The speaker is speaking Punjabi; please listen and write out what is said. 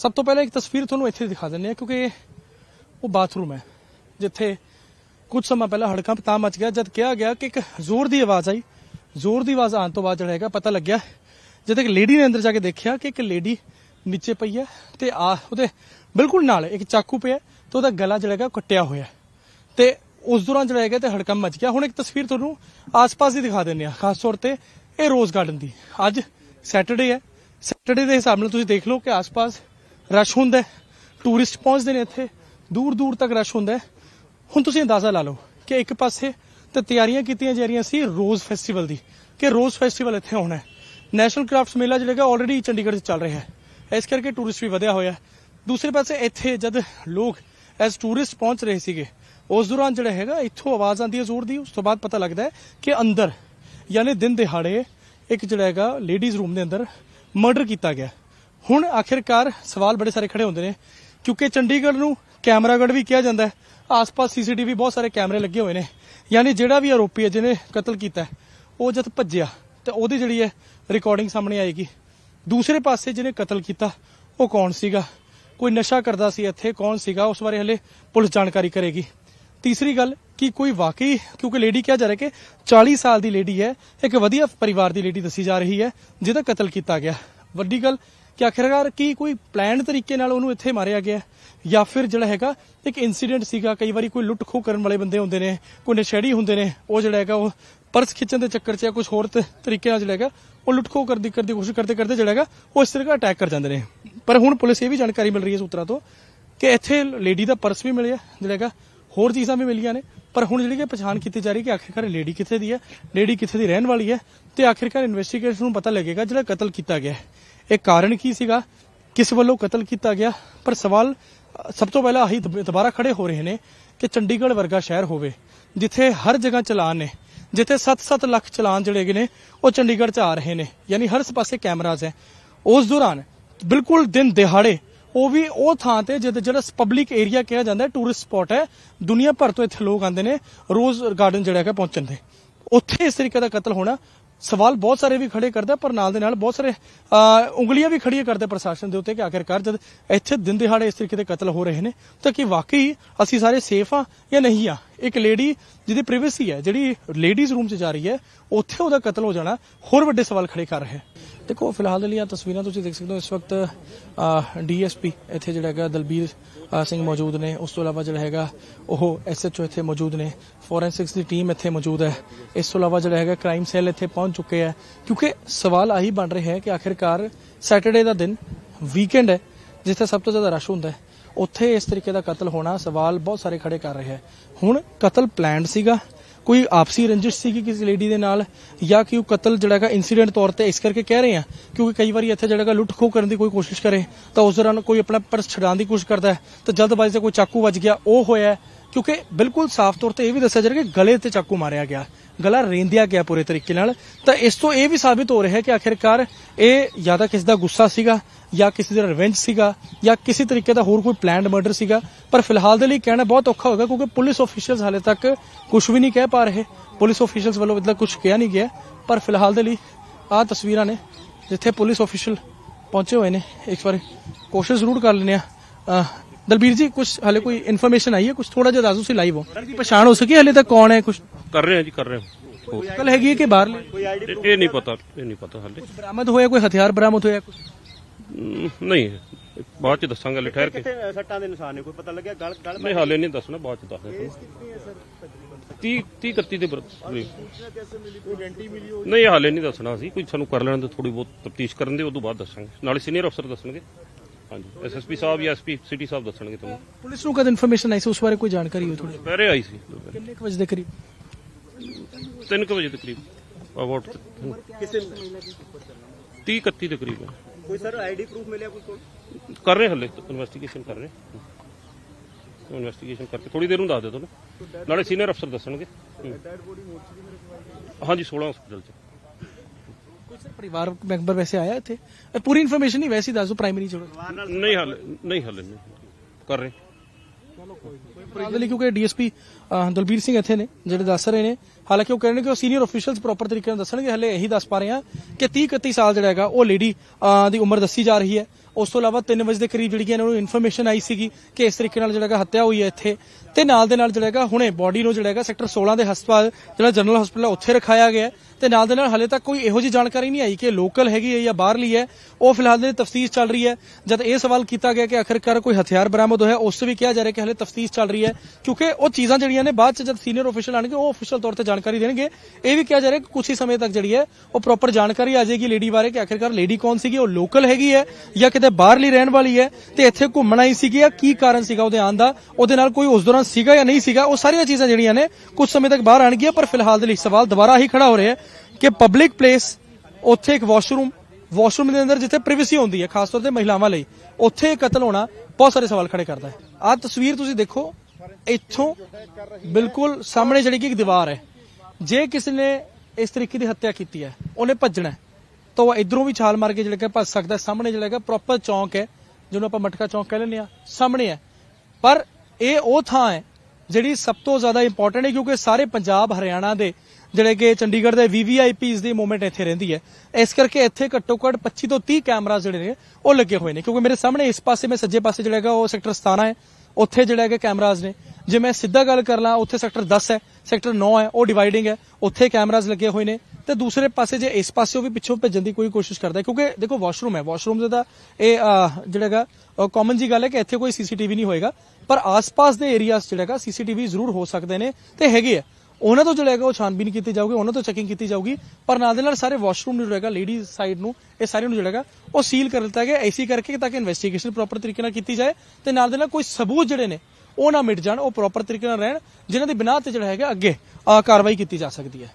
ਸਭ ਤੋਂ ਪਹਿਲਾਂ ਇੱਕ ਤਸਵੀਰ ਤੁਹਾਨੂੰ ਇੱਥੇ ਦਿਖਾ ਦਿੰਦੇ ਆ ਕਿਉਂਕਿ ਉਹ ਬਾਥਰੂਮ ਹੈ, ਜਿੱਥੇ ਕੁਝ ਸਮਾਂ ਪਹਿਲਾਂ ਹੜਕੰਪ ਤਾਂ ਮਚ ਗਿਆ, ਜਦ ਕਿਹਾ ਗਿਆ ਕਿ ਇੱਕ ਜ਼ੋਰ ਦੀ ਆਵਾਜ਼ ਆਈ। ਜ਼ੋਰ ਦੀ ਆਵਾਜ਼ ਆਉਣ ਤੋਂ ਬਾਅਦ ਜਿਹੜਾ ਹੈਗਾ, ਪਤਾ ਲੱਗਿਆ, ਜਦ ਇੱਕ ਲੇਡੀ ਨੇ ਅੰਦਰ ਜਾ ਕੇ ਦੇਖਿਆ ਕਿ ਇੱਕ ਲੇਡੀ ਨੀਚੇ ਪਈ ਹੈ ਤੇ ਆ ਉਹਦੇ ਬਿਲਕੁਲ ਨਾਲ ਇੱਕ ਚਾਕੂ ਪਿਆ ਤੇ ਉਹਦਾ ਗਲਾ ਜਿਹੜਾ ਹੈਗਾ ਕੱਟਿਆ ਹੋਇਆ ਹੈ। ਤੇ ਉਸ ਦੌਰਾਨ ਜਿਹੜਾ ਹੈਗਾ, ਤੇ ਹੜਕੰਪ ਮਚ ਗਿਆ। ਹੁਣ ਇੱਕ ਤਸਵੀਰ ਤੁਹਾਨੂੰ ਆਸ-ਪਾਸ ਦੀ ਦਿਖਾ ਦਿੰਦੇ ਆ ਖਾਸ ਤੌਰ ਤੇ ਇਹ ਰੋਜ਼ ਗਾਰਡਨ ਦੀ। ਅੱਜ ਸੈਟਰਡੇ ਹੈ। ਸੈਟਰਡੇ ਦੇ ਹਿਸਾਬ ਨਾਲ ਤੁਸੀਂ ਦੇਖ ਲਓ ਕਿ ਆਸ-ਪਾਸ ਰਸ਼ ਹੁੰਦਾ ਟੂਰਿਸਟ ਪਹੁੰਚਦੇ ਨੇ ਇੱਥੇ। ਦੂਰ ਦੂਰ ਤੱਕ ਰਸ਼ ਹੁੰਦਾ ਹੁਣ ਤੁਸੀਂ ਅੰਦਾਜ਼ਾ ਲਾ ਲਓ ਕਿ ਇੱਕ ਪਾਸੇ ਤੇ ਤਿਆਰੀਆਂ ਕੀਤੀਆਂ ਜਾ ਰਹੀਆਂ ਸੀ ਰੋਜ਼ ਫੈਸਟੀਵਲ ਦੀ, ਕਿ ਰੋਜ਼ ਫੈਸਟੀਵਲ ਇੱਥੇ ਹੋਣਾ ਹੈ। ਨੈਸ਼ਨਲ ਕ੍ਰਾਫਟਸ ਮੇਲਾ ਜਿਹੜਾ ਹੈਗਾ ਆਲਰੇਡੀ ਚੰਡੀਗੜ੍ਹ 'ਚ ਚੱਲ ਰਿਹਾ ਹੈ। ਇਸ ਕਰਕੇ ਟੂਰਿਸਟ ਵੀ ਵਧਿਆ ਹੋਇਆ ਦੂਸਰੇ ਪਾਸੇ ਇੱਥੇ ਜਦ ਲੋਕ ਐਸ ਟੂਰਿਸਟ ਪਹੁੰਚ ਰਹੇ ਸੀਗੇ, ਉਸ ਦੌਰਾਨ ਜਿਹੜਾ ਹੈਗਾ, ਇੱਥੋਂ ਆਵਾਜ਼ ਆਉਂਦੀ ਹੈ ਜ਼ੋਰ ਦੀ। ਉਸ ਤੋਂ ਬਾਅਦ ਪਤਾ ਲੱਗਦਾ ਹੈ ਕਿ ਅੰਦਰ, ਯਾਨੀ ਦਿਨ ਦਿਹਾੜੇ, ਇੱਕ ਜਿਹੜਾ ਹੈਗਾ ਲੇਡੀਜ਼ ਰੂਮ ਦੇ ਅੰਦਰ ਮਰਡਰ ਕੀਤਾ ਗਿਆ ਹੁਣ ਆਖਿਰਕਾਰ ਸਵਾਲ ਬੜੇ ਸਾਰੇ ਖੜੇ ਹੁੰਦੇ ਨੇ, ਕਿਉਂਕਿ ਚੰਡੀਗੜ੍ਹ ਨੂੰ ਕੈਮਰਾਗੜ੍ਹ ਵੀ ਕਿਹਾ ਜਾਂਦਾ ਹੈ, ਆਸ-ਪਾਸ ਸੀਸੀਟੀਵੀ ਬਹੁਤ ਸਾਰੇ ਕੈਮਰੇ ਲੱਗੇ ਹੋਏ ਨੇ, ਯਾਨੀ ਜਿਹੜਾ ਵੀ ਆਰੋਪੀ ਹੈ ਜਿਹਨੇ ਕਤਲ ਕੀਤਾ ਉਹ ਜਦ ਭੱਜਿਆ, ਤੇ ਉਹਦੀ ਜਿਹੜੀ ਹੈ ਰਿਕਾਰਡਿੰਗ ਸਾਹਮਣੇ ਆਏਗੀ। ਦੂਸਰੇ ਪਾਸੇ ਜਿਹਨੇ ਕਤਲ ਕੀਤਾ, ਉਹ ਕੌਣ ਸੀਗਾ? ਕੋਈ ਨਸ਼ਾ ਕਰਦਾ ਸੀ ਇੱਥੇ, ਕੌਣ ਸੀਗਾ? ਉਸ ਬਾਰੇ ਹਲੇ ਪੁਲਿਸ ਜਾਣਕਾਰੀ ਕਰੇਗੀ। ਤੀਸਰੀ ਗੱਲ, ਕਿ ਕੋਈ ਵਾਕਈ, ਕਿਉਂਕਿ ਲੇਡੀ ਕਿਹਾ ਜਾ ਰਿਹਾ ਕਿ 40 ਸਾਲ ਦੀ ਲੇਡੀ ਹੈ, ਇੱਕ ਵਧੀਆ ਪਰਿਵਾਰ ਦੀ ਲੇਡੀ ਦੱਸੀ ਜਾ ਰਹੀ ਹੈ, ਜਿਹਦਾ ਕਤਲ ਕੀਤਾ ਗਿਆ। ਵੱਡੀ ਗੱਲ ਕਿ ਆਖਿਰਕਾਰ ਕੀ ਕੋਈ ਪਲਾਨ ਤਰੀਕੇ ਨਾਲ ਉਹਨੂੰ ਇੱਥੇ ਮਾਰਿਆ ਗਿਆ ਜਾਂ ਫਿਰ ਜਿਹੜਾ ਹੈਗਾ, ਇੱਕ ਇਨਸੀਡੈਂਟ ਸੀਗਾ, ਕਈ ਵਾਰੀ ਕੋਈ ਲੁੱਟ ਖੋਹ ਕਰਨ ਵਾਲੇ ਬੰਦੇ ਹੁੰਦੇ ਨੇ, ਕੋਈ ਨਸ਼ੇੜੀ ਹੁੰਦੇ ਨੇ, ਉਹ ਜਿਹੜਾ ਹੈਗਾ, ਉਹ ਪਰਸ ਖਿੱਚਣ ਦੇ ਚੱਕਰ 'ਚ ਜਾਂ ਕੁਝ ਹੋਰ ਤਰੀਕੇ ਨਾਲ ਜਿਹੜਾ ਹੈਗਾ, ਉਹ ਲੁੱਟ ਖੋਹ ਕਰਦੀ ਕਰਦੀ, ਕੋਸ਼ਿਸ਼ ਕਰਦੇ ਕਰਦੇ ਜਿਹੜਾ ਹੈਗਾ, ਉਹ ਇਸ ਤਰ੍ਹਾਂ ਅਟੈਕ ਕਰ ਜਾਂਦੇ ਨੇ। ਪਰ ਹੁਣ ਪੁਲਿਸ ਇਹ ਵੀ ਜਾਣਕਾਰੀ ਮਿਲ ਰਹੀ ਹੈ ਸੂਤਰਾਂ ਤੋਂ ਕਿ ਇੱਥੇ ਲੇਡੀ ਦਾ ਪਰਸ ਵੀ ਮਿਲਿਆ, ਜਿਹੜਾ ਹੈਗਾ, ਹੋਰ ਚੀਜ਼ਾਂ ਵੀ ਮਿਲੀਆਂ ਨੇ। ਪਰ ਹੁਣ ਜਿਹੜੀ ਕਿ ਪਛਾਣ ਕੀਤੀ ਜਾ ਰਹੀ ਕਿ ਆਖਿਰਕਾਰ ਲੇਡੀ ਕਿੱਥੇ ਦੀ ਹੈ? ਲੇਡੀ ਕਿੱਥੇ ਦੀ ਰਹਿਣ ਵਾਲੀ ਹੈ? ਤੇ ਆਖਿਰਕਾਰ ਇਨਵੈਸਟੀਗੇਸ਼ਨ ਨੂੰ ਪਤਾ ਲੱਗੇਗਾ ਜਿਹੜਾ ਕਤਲ ਕੀਤਾ ਗਿਆ ਇਹ ਕਾਰਨ ਕੀ ਸੀਗਾ? ਕਿਸ ਵੱਲੋਂ ਕਤਲ ਕੀਤਾ ਗਿਆ? ਪਰ ਸਵਾਲ ਸਭ ਤੋਂ ਪਹਿਲਾਂ ਆਹੀ ਦੁਬਾਰਾ ਖੜੇ ਹੋ ਰਹੇ ਨੇ ਕਿ ਚੰਡੀਗੜ੍ਹ ਵਰਗਾ ਸ਼ਹਿਰ ਹੋਵੇ, ਜਿੱਥੇ ਹਰ ਜਗ੍ਹਾ ਚਲਾਨ ਨੇ, ਜਿੱਥੇ 7-7 ਲੱਖ ਚਲਾਨ ਜਿਹੜੇ ਹੈਗੇ ਨੇ, ਉਹ ਚੰਡੀਗੜ੍ਹ 'ਚ ਆ ਰਹੇ ਨੇ, ਯਾਨੀ ਹਰ ਪਾਸੇ ਕੈਮਰਾਜ਼ ਹੈ। ਉਸ ਦੌਰਾਨ ਬਿਲਕੁਲ ਦਿਨ ਦਿਹਾੜੇ ਉਹ ਵੀ ਉਹ ਥਾਂ ਤੇ ਜਦ ਜਿਹੜਾ ਪਬਲਿਕ ਏਰੀਆ ਕਿਹਾ ਜਾਂਦਾ ਹੈ ਟੂਰਿਸਟ ਸਪੌਟ ਹੈ। ਦੁਨੀਆ ਭਰ ਤੋਂ ਇੱਥੇ ਲੋਕ ਆਉਂਦੇ ਨੇ, ਰੋਜ਼ ਗਾਰਡਨ ਜਿਹੜਾ ਹੈਗਾ ਪਹੁੰਚਣ ਦੇ। ਉੱਥੇ ਇਸ ਤਰੀਕੇ ਦਾ ਕਤਲ ਹੋਣਾ ਸਵਾਲ ਬਹੁਤ ਸਾਰੇ ਵੀ ਖੜੇ ਕਰਦਾ ਪਰ ਨਾਲ ਦੇ ਨਾਲ ਬਹੁਤ ਸਾਰੇ ਉਂਗਲੀਆਂ ਵੀ ਖੜੀਆਂ ਕਰਦੇ ਪ੍ਰਸ਼ਾਸਨ ਦੇ ਉੱਤੇ ਕਿ ਆਖਿਰਕਾਰ ਜਦ ਇੱਥੇ ਦਿਨ ਦਿਹਾੜੇ ਇਸ ਤਰੀਕੇ ਦੇ ਕਤਲ ਹੋ ਰਹੇ ਨੇ, ਤਾਂ ਕਿ ਵਾਕਈ ਅਸੀਂ ਸਾਰੇ ਸੇਫ ਆ ਜਾਂ ਨਹੀਂ ਆ? ਇੱਕ ਲੇਡੀ ਜਿਹਦੀ ਪ੍ਰਾਈਵੇਸੀ ਹੈ, ਜਿਹੜੀ ਲੇਡੀਜ਼ ਰੂਮ 'ਚ ਜਾ ਰਹੀ ਹੈ, ਉੱਥੇ ਉਹਦਾ ਕਤਲ ਹੋ ਜਾਣਾ ਹੋਰ ਵੱਡੇ ਸਵਾਲ ਖੜੇ ਕਰ ਰਿਹਾ ਹੈ। ਦੇਖੋ, ਫਿਲਹਾਲ ਦੇ ਲਈ ਇਹ ਤਸਵੀਰਾਂ ਤੁਸੀਂ ਦੇਖ ਸਕਦੇ ਹੋ ਇਸ ਵਕਤ ਡੀਐਸਪੀ ਇੱਥੇ ਜਿਹੜਾ ਹੈਗਾ ਦਲਬੀਰ ਸਿੰਘ ਮੌਜੂਦ ਨੇ। ਉਸ ਤੋਂ ਇਲਾਵਾ ਜਿਹੜਾ ਹੈਗਾ ਉਹ ਐਸਐਚਓ ਇੱਥੇ ਮੌਜੂਦ ਨੇ। ਫੋਰੈਂਸਿਕਸ ਦੀ ਟੀਮ ਇੱਥੇ ਮੌਜੂਦ ਹੈ। ਇਸ ਤੋਂ ਇਲਾਵਾ ਜਿਹੜਾ ਹੈਗਾ ਕ੍ਰਾਈਮ ਸੈੱਲ ਇੱਥੇ ਪਹੁੰਚ ਚੁੱਕੇ ਹੈ। ਕਿਉਂਕਿ ਸਵਾਲ ਆਹੀ ਬਣ ਰਿਹਾ ਹੈ ਕਿ ਆਖਿਰਕਾਰ ਸੈਟਰਡੇ ਦਾ ਦਿਨ ਵੀਕਐਂਡ ਹੈ ਜਿੱਥੇ ਸਭ ਤੋਂ ਜ਼ਿਆਦਾ ਰਸ਼ ਹੁੰਦਾ ਹੈ। ਉੱਥੇ ਇਸ ਤਰੀਕੇ ਦਾ ਕਤਲ ਹੋਣਾ ਸਵਾਲ ਬਹੁਤ ਸਾਰੇ ਖੜੇ ਕਰ ਰਿਹਾ ਹੈ। ਹੁਣ ਕਤਲ ਪਲਾਨਡ ਸੀਗਾ। ਕੋਈ ਆਪਸੀ ਰੰਜਿਸ਼ ਸੀਗੀ ਕਿਸੇ ਲੇਡੀ ਦੇ ਨਾਲ, ਜਾਂ ਕਿ ਉਹ ਕਤਲ ਜਿਹੜਾ ਹੈਗਾ ਇਨਸੀਡੈਂਟ ਤੌਰ ਤੇ ਇਸ ਕਰਕੇ ਕਹਿ ਰਹੇ ਆ, ਕਿਉਂਕਿ ਕਈ ਵਾਰੀ ਇੱਥੇ ਜਿਹੜਾ ਹੈਗਾ ਲੁੱਟ ਖੋਹ ਕਰਨ ਦੀ ਕੋਈ ਕੋਸ਼ਿਸ਼ ਕਰੇ, ਤਾਂ ਉਸ ਦੌਰਾਨ ਕੋਈ ਆਪਣਾ ਪਰਸ ਛਡਾਉਣ ਦੀ ਕੋਸ਼ਿਸ਼ ਕਰਦਾ ਹੈ, ਤਾਂ ਜਲਦਬਾਜ਼ੀ 'ਚ ਕੋਈ ਚਾਕੂ ਵੱਜ ਗਿਆ, ਉਹ ਹੋਇਆ ਕਿਉਂਕਿ ਬਿਲਕੁਲ ਸਾਫ਼ ਤੌਰ ਤੇ ਇਹ ਵੀ ਦੱਸਿਆ ਜਾ ਰਿਹਾ ਕਿ ਗਲੇ ਤੇ ਚਾਕੂ ਮਾਰਿਆ ਗਿਆ। ਗਲਾ ਰੇਂਦਿਆ ਗਿਆ ਪੂਰੇ ਤਰੀਕੇ ਨਾਲ। ਤਾਂ ਇਸ ਤੋਂ ਇਹ ਵੀ ਸਾਬਿਤ ਹੋ ਰਿਹਾ ਹੈ ਕਿ ਆਖਿਰਕਾਰ ਇਹ ਜਾਂ ਤਾਂ ਕਿਸੇ ਦਾ ਗੁੱਸਾ ਸੀਗਾ, ਜਾਂ ਕਿਸੇ ਦਾ ਰਿਵੈਂਜ ਸੀਗਾ, ਜਾਂ ਕਿਸੇ ਤਰੀਕੇ ਦਾ ਹੋਰ ਕੋਈ ਪਲਾਨਡ ਮਰਡਰ ਸੀਗਾ। ਪਰ ਫਿਲਹਾਲ ਦੇ ਲਈ ਕਹਿਣਾ ਬਹੁਤ ਔਖਾ ਹੋਗਾ ਕਿਉਂਕਿ ਪੁਲਿਸ ਆਫੀਸ਼ੀਅਲਸ ਹਾਲੇ ਤੱਕ ਕੁਝ ਵੀ ਨਹੀਂ ਕਹਿ ਪਾ ਰਹੇ। ਪੁਲਿਸ ਆਫੀਸ਼ੀਅਲਸ ਵੱਲੋਂ ਇਤਨਾ ਕੁਝ ਕਿਹਾ ਨਹੀਂ ਗਿਆ। ਪਰ ਫਿਲਹਾਲ ਦੇ ਲਈ ਆਹ ਤਸਵੀਰਾਂ ਨੇ ਜਿੱਥੇ ਪੁਲਿਸ ਆਫੀਸ਼ੀਅਲ ਪਹੁੰਚੇ ਹੋਏ ਨੇ। ਇੱਕ ਵਾਰ ਕੋਸ਼ਿਸ਼ ਜ਼ਰੂਰ ਕਰ ਲੈਣੇ ਆ ਦਲਬੀਰ ਜੀ ਕੁਝ ਹਾਲੇ ਕੋਈ ਇਨਫੋਰਮੇਸ਼ਨ ਆਈ ਹੈ? ਕੁਝ ਥੋੜਾ ਜਿਹਾ ਦੱਸੋ ਸੀ ਲਾਈਵ ਹੋ। ਪਛਾਣ ਹੋ ਸਕੀ ਹਾਲੇ ਤੱਕ ਕੌਣ ਹੈ? ਕੁਝ ਕਰ ਰਹੇ ਹਾਂ ਜੀ ਕਰ ਰਹੇ ਹਾਂ। ਕਲ ਹੈਗੀ ਹੈ ਕਿ ਬਾਹਰ ਇਹ ਇਹ ਨਹੀਂ ਪਤਾ ਇਹ ਨਹੀਂ ਪਤਾ ਹਾਲੇ। ਬਰਾਮਦ ਹੋਇਆ ਕੋਈ ਹਥਿਆਰ ਬਰਾਮਦ ਹੋਇਆ ਕੁਝ ਹਮ, ਨਹੀਂ ਬਾਅਦ ਚ ਦੱਸਾਂਗੇ ਹਲੇ ਠਹਿਰ ਕੇ। ਕਿੱਥੇ ਸੱਟਾਂ ਦੇ ਨਿਸ਼ਾਨ ਨੇ ਕੋਈ ਪਤਾ ਲੱਗਿਆ? ਗਲ ਗਲ ਨਹੀਂ ਹਾਲੇ ਨਹੀਂ ਦੱਸਣਾ ਬਾਅਦ ਚ ਦੱਸ ਦੇ 30 30 31 ਦੇ ਬਰ- ਨਹੀਂ। ਹਾਲੇ ਨਹੀਂ ਦੱਸਣਾ ਅਸੀਂ ਕੋਈ ਸਾਨੂੰ ਕਰ ਲੈਣ ਦੇ ਥੋੜੀ ਬਹੁਤ ਤਫਤੀਸ਼ ਕਰਨ ਦੇ ਉਦੋਂ ਬਾਅਦ ਦੱਸਾਂਗੇ। ਨਾਲੇ ਸੀਨੀਅਰ ਅਫਸਰ ਦੱਸਣਗੇ। ਹਾਂਜੀ। ਐਸਐਸਪੀ ਸਾਹਿਬ ਜਾਂ ਐਸਪੀ ਸਿਟੀ ਸਾਹਿਬ ਦੱਸਣਗੇ ਤੁਹਾਨੂੰ। ਪੁਲਿਸ ਨੂੰ ਕਦ ਇਨਫੋਰਮੇਸ਼ਨ ਆਈ ਸੀ? ਉਸ ਬਾਰੇ ਕੋਈ ਜਾਣਕਾਰੀ ਹੋ ਥੋੜੀ ਪਹਿਰੇ ਆਈ ਸੀ ਕਿੰਨੇ ਕੁ ਵਜੇ ਦੇ ਕਰੀਬ? 3 ਵਜੇ ਦੇ ਕਰੀਬ। ਅਬਾਊਟ ਕਿਸੇ 30 31 ਦੇ ਕਰੀਬ। ਕੋਈ ਸਰ ਆਈਡੀ ਪ੍ਰੂਫ ਮਿਲਿਆ ਕੋਈ ਕੋਲ? ਕਰ ਰਹੇ ਹਲੇ ਇਨਵੈਸਟੀਗੇਸ਼ਨ ਕਰ ਰਹੇ। ਇਨਵੈਸਟੀਗੇਸ਼ਨ ਕਰਕੇ ਥੋੜੀ ਦੇਰ ਨੂੰ ਦੱਸ ਦੇ ਤੁਹਾਨੂੰ। ਨਾਲੇ ਸੀਨੀਅਰ ਅਫਸਰ ਦੱਸਣਗੇ। ਹਮ। ਹਾਂਜੀ 16 ਹਸਪੀਟਲ ਚ। ਸਰ ਪਰਿਵਾਰ ਮੈਂਬਰ ਵੈਸੇ ਆਇਆ ਇੱਥੇ? ਇਹ ਪੂਰੀ ਇਨਫੋਰਮੇਸ਼ਨ ਨਹੀਂ ਵੈਸੇ ਦੱਸ ਦਿਓ ਪ੍ਰਾਇਮਰੀ ਚਲੋ ਨਹੀਂ ਹਾਲੇ ਨਹੀਂ ਹਾਲੇ ਨਹੀਂ। ਕਰ ਰਹੇ। ਦੇ ਲਈ ਕਿਉਂਕਿ ਡੀਐਸਪੀ ਦਲਬੀਰ ਸਿੰਘ ਇੱਥੇ ਨੇ ਜਿਹੜੇ ਦੱਸ ਰਹੇ ਨੇ। ਹਾਲਾਂਕਿ ਉਹ ਕਹਿੰਦੇ ਕਿ ਉਹ ਸੀਨੀਅਰ ਅਫੀਸ਼ੀਅਲਸ ਪ੍ਰੋਪਰ ਤਰੀਕੇ ਨਾਲ ਦੱਸਣਗੇ। ਹਲੇ ਇਹੀ ਦੱਸ ਪਾ ਰਹੇ ਆ ਕਿ 30 31 ਸਾਲ ਜਿਹੜਾ ਹੈਗਾ ਉਹ ਲੇਡੀ ਦੀ ਉਮਰ ਦੱਸੀ ਜਾ ਰਹੀ ਹੈ। ਉਸ ਤੋਂ ਇਲਾਵਾ 3 ਵਜੇ ਦੇ ਕਰੀਬ ਜਿਹੜੀ ਇਹਨਾਂ ਨੂੰ ਇਨਫੋਰਮੇਸ਼ਨ ਆਈ ਸੀਗੀ ਕਿ ਇਸ ਤਰੀਕੇ ਨਾਲ ਜਿਹੜਾ ਹੈਗਾ ਹੱਤਿਆ ਹੋਈ ਹੈ ਇੱਥੇ। ਤੇ ਨਾਲ ਦੇ ਨਾਲ ਜਿਹੜਾ ਹੈਗਾ ਹੁਣੇ ਬਾਡੀ ਨੂੰ ਜਿਹੜਾ ਹੈਗਾ ਸੈਕਟਰ 16 ਦੇ ਹਸਪਤਾਲ ਜਿਹੜਾ ਜਨਰਲ ਹਸਪਤਾਲ ਹੈ ਉੱਥੇ ਰਖਾਇਆ ਗਿਆ ਤੇ ਨਾਲ ਦੇ ਨਾਲ ਹਲੇ ਤੱਕ ਕੋਈ ਇਹੋ ਜਿਹੀ ਜਾਣਕਾਰੀ ਨਹੀਂ ਆਈ ਕਿ ਲੋਕਲ ਹੈਗੀ ਹੈ ਜਾਂ ਬਾਹਰਲੀ ਹੈ। ਉਹ ਫਿਲਹਾਲ ਦੇ ਤਫਤੀਸ਼ ਚੱਲ ਰਹੀ ਹੈ। ਜਦ ਇਹ ਸਵਾਲ ਕੀਤਾ ਗਿਆ ਕਿ ਆਖਿਰਕਾਰ ਕੋਈ ਹਥਿਆਰ ਬਰਾਮਦ ਹੋਇਆ, ਉਸ ਤੋਂ ਵੀ ਕਿਹਾ ਜਾ ਰਿਹਾ ਕਿ ਹਲੇ ਤਫਤੀਸ਼ ਚੱਲ ਰਹੀ ਹੈ, ਕਿਉਂਕਿ ਉਹ ਚੀਜ਼ਾਂ ਜਿਹੜੀਆਂ ਨੇ ਬਾਅਦ ਚ ਜਦ ਸੀਨੀਅਰ ਅਫੀਸ਼ੀਅਲ ਆਣਗੇ, ਉਹ ਅਫੀਸ਼ੀਅਲ ਤੌਰ ਤੇ ਜਾਣਕਾਰੀ ਦੇਣਗੇ। ਇਹ ਵੀ ਕਿਹਾ ਜਾ ਰਿਹਾ ਕਿ ਕੁਝ ਹੀ ਸਮੇਂ ਤੱਕ ਜਿਹੜੀ ਹੈ, ਉਹ ਪ੍ਰੋਪਰ ਜਾਣਕਾਰੀ ਆ ਜਾਏਗੀ ਲੇਡੀ ਬਾਰੇ ਕਿ ਆਖਿਰਕਾਰ ਲੇਡੀ ਕੌਣ ਸੀਗੀ, ਉਹ ਲੋਕਲ ਹੈਗੀ ਹੈ ਜਾਂ ਕਿਤੇ ਬਾਹਰਲੀ ਰਹਿਣ ਵਾਲੀ ਹੈ ਤੇ ਇੱਥੇ ਘੁੰਮਣਾ ਹੀ ਸੀਗੀ ਜਾਂ ਕੀ ਕਾਰਨ ਸੀਗਾ ਉਹਦੇ ਆਉਣ ਦਾ, ਉਹਦੇ ਨਾਲ ਕੋਈ ਉਸ ਦੌਰਾਨ ਸੀਗਾ ਜਾਂ ਨਹੀਂ ਸੀਗਾ, ਉਹ ਸਾਰੀਆਂ ਚੀਜ਼ਾਂ ਜਿਹੜੀਆਂ ਨੇ ਕੁਝ ਸਮੇਂ ਤੱਕ ਬਾਹਰ ਆਣਗੀਆਂ, ਪਰ ਫਿਲਹਾਲ ਦੇ ਲਈ ਸਵਾਲ ਦੁਬਾਰਾ ਹੀ ਖੜਾ ਹੋ ਰਿਹਾ ਹੈ। ਕਿ ਪਬਲਿਕ ਪਲੇਸ ਉੱਥੇ ਇੱਕ ਵਾਸ਼ਰੂਮ ਵਾਸ਼ਰੂਮ ਦੇ ਅੰਦਰ ਜਿੱਥੇ ਪ੍ਰਾਈਵੇਸੀ ਹੁੰਦੀ ਹੈ, ਖਾਸ ਤੌਰ ਤੇ ਮਹਿਲਾਵਾਂ ਲਈ, ਉੱਥੇ ਕਤਲ ਹੋਣਾ ਬਹੁਤ ਸਾਰੇ ਸਵਾਲ ਖੜੇ ਕਰਦਾ ਹੈ। ਆਹ ਤਸਵੀਰ ਤੁਸੀਂ ਦੇਖੋ, ਇੱਥੋਂ ਬਿਲਕੁਲ ਸਾਹਮਣੇ ਜਿਹੜੀ ਕਿ ਇੱਕ ਦੀਵਾਰ ਹੈ। ਜੇ ਕਿਸੇ ਨੇ ਇਸ ਤਰੀਕੇ ਦੀ ਹੱਤਿਆ ਕੀਤੀ ਹੈ, ਉਹਨੇ ਭੱਜਣਾ ਤਾਂ ਉਹ ਇਧਰੋਂ ਵੀ ਛਾਲ ਮਾਰ ਕੇ ਜਿਹੜਾ ਕਿ ਭੱਜ ਸਕਦਾ ਸਾਹਮਣੇ ਜਿਹੜਾ ਹੈਗਾ ਪ੍ਰੋਪਰ ਚੌਂਕ ਹੈ, ਜਿਹਨੂੰ ਆਪਾਂ ਮਟਕਾ ਚੌਂਕ ਕਹਿ ਲੈਂਦੇ ਆ ਸਾਹਮਣੇ ਹੈ। ਪਰ ਇਹ ਉਹ ਥਾਂ ਹੈ ਜਿਹੜੀ ਸਭ ਤੋਂ ਜ਼ਿਆਦਾ ਇੰਪੋਰਟੈਂਟ ਹੈ, ਕਿਉਂਕਿ ਸਾਰੇ ਪੰਜਾਬ ਹਰਿਆਣਾ ਦੇ ਜਿਹੜੇ ਕਿ ਚੰਡੀਗੜ੍ਹ ਦੇ ਵੀਵੀਆਈਪੀਜ਼ ਦੀ ਮੂਵਮੈਂਟ ਇੱਥੇ ਰਹਿੰਦੀ ਹੈ। ਇਸ ਕਰਕੇ ਇੱਥੇ ਘੱਟੋ ਘੱਟ 25 ਤੋਂ 30 ਕੈਮਰਾ ਜਿਹੜੇ ਨੇ ਉਹ ਲੱਗੇ ਹੋਏ ਨੇ। ਕਿਉਂਕਿ ਮੇਰੇ ਸਾਹਮਣੇ ਇਸ ਪਾਸੇ ਮੈਂ ਸੱਜੇ ਪਾਸੇ ਜਿਹੜਾ ਹੈਗਾ ਉਹ ਸੈਕਟਰ 17 ਹੈ। ਉੱਥੇ ਜਿਹੜਾ ਹੈਗਾ ਕੈਮਰਾਜ਼ ਨੇ। ਜੇ ਮੈਂ ਸਿੱਧਾ ਗੱਲ ਕਰ ਲਾਂ ਉੱਥੇ ਸੈਕਟਰ 10 ਹੈ ਸੈਕਟਰ 9 ਹੈ ਉਹ ਡਿਵਾਈਡਿੰਗ ਹੈ। ਉੱਥੇ ਕੈਮਰਾਜ਼ ਲੱਗੇ ਹੋਏ ਨੇ। ਤੇ ਦੂਸਰੇ ਪਾਸੇ ਜੇ ਇਸ ਪਾਸੇ ਵੀ ਪਿੱਛੋਂ ਭੱਜਣ ਦੀ ਕੋਈ ਕੋਸ਼ਿਸ਼ ਕਰਦਾ ਕਿਉਂਕਿ ਦੇਖੋ ਵਾਸ਼ਰੂਮ ਹੈ। ਵਾਸ਼ਰੂਮ ਦਾ ਇਹ ਅਹ, ਜਿਹੜਾ ਹੈਗਾ ਕਾਮਨ ਜੀ ਗੱਲ ਹੈ ਕਿ ਇੱਥੇ ਕੋਈ ਸੀਸੀਟੀਵੀ ਨਹੀਂ ਹੋਏਗਾ। ਪਰ ਆਸ-ਪਾਸ ਦੇ ਏਰੀਆਜ਼ ਜਿਹੜਾ ਹੈਗਾ ਸੀਸੀਟੀਵੀ ਜ਼ਰੂਰ ਹੋ ਸਕਦੇ ਨੇ ਤੇ ਹੈਗੇ ਆ ਉਹਨਾਂ ਤੋਂ ਜਿਹੜਾ ਹੈਗਾ ਉਹ ਛਾਨਬੀਨ ਕੀਤੀ ਜਾਊਗੀ, ਉਹਨਾਂ ਤੋਂ ਚੈਕਿੰਗ ਕੀਤੀ ਜਾਊਗੀ, ਪਰ ਨਾਲ ਦੇ ਨਾਲ ਸਾਰੇ ਵਾਸ਼ਰੂਮ ਨੂੰ ਜਿਹੜਾ ਹੈਗਾ ਲੇਡੀ ਸਾਈਡ ਨੂੰ, ਇਹ ਸਾਰੇ ਨੂੰ ਜਿਹੜਾ ਹੈਗਾ, ਉਹ ਸੀਲ ਕਰ ਦਿੱਤਾ ਗਿਆ ਐਸੀ ਕਰਕੇ ਤਾਂ ਕਿ ਇਨਵੈਸਟੀਗੇਸ਼ਨ ਪ੍ਰੋਪਰ ਤਰੀਕੇ ਨਾਲ ਕੀਤੀ ਜਾਏ ਤੇ ਨਾਲ ਦੇ ਨਾਲ ਕੋਈ ਸਬੂਤ ਜਿਹੜੇ ਨੇ, ਉਹ ਨਾ ਮਿਟ ਜਾਣ, ਉਹ ਪ੍ਰੋਪਰ ਤਰੀਕੇ ਨਾਲ ਰਹਿਣ, ਜਿਨ੍ਹਾਂ ਦੀ ਬਿਨਾਂ ਤੇ ਜਿਹੜਾ ਹੈਗਾ ਅੱਗੇ ਕਾਰਵਾਈ ਕੀਤੀ ਜਾ ਸਕਦੀ ਹੈ।